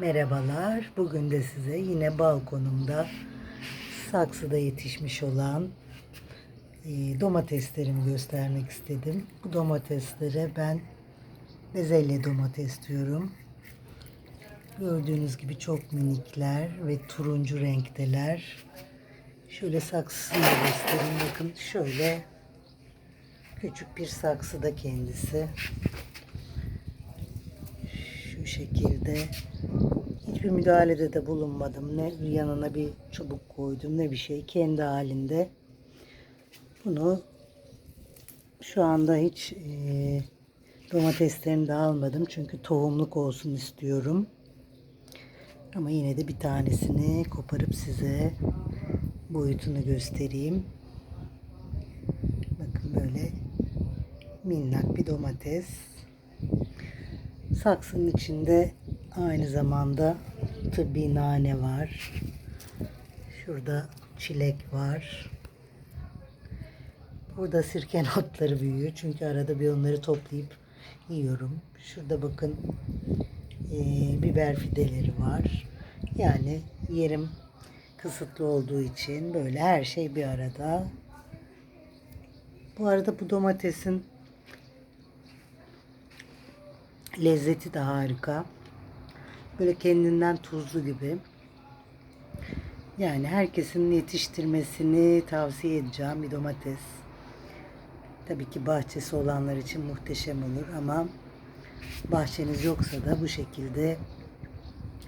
Merhabalar. Bugün de size yine balkonumda saksıda yetişmiş olan e, domateslerimi göstermek istedim. Bu domateslere ben bezelye domates diyorum. Gördüğünüz gibi çok minikler ve turuncu renkteler. Şöyle saksısını göstereyim. Bakın şöyle küçük bir saksıda kendisi. Şekilde hiçbir müdahalede de bulunmadım. Ne yanına bir çubuk koydum ne bir şey. Kendi halinde. Bunu şu anda hiç e, domateslerini de almadım. Çünkü tohumluk olsun istiyorum. Ama yine de bir tanesini koparıp size boyutunu göstereyim. Bakın böyle minnak bir domates. Saksının içinde aynı zamanda tıbbi nane var. Şurada çilek var. Burada sirken otları büyüyor. Çünkü arada bir onları toplayıp yiyorum. Şurada bakın eee, biber fideleri var. Yani yerim kısıtlı olduğu için böyle her şey bir arada. Bu arada bu domatesin lezzeti de harika. Böyle kendinden tuzlu gibi. Yani herkesin yetiştirmesini tavsiye edeceğim bir domates. Tabii ki bahçesi olanlar için muhteşem olur ama bahçeniz yoksa da bu şekilde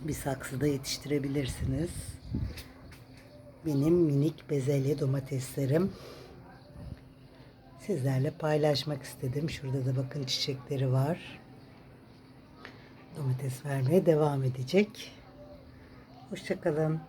bir saksıda yetiştirebilirsiniz. Benim minik bezelye domateslerim sizlerle paylaşmak istedim. Şurada da bakın çiçekleri var. Domates vermeye devam edecek. Hoşçakalın.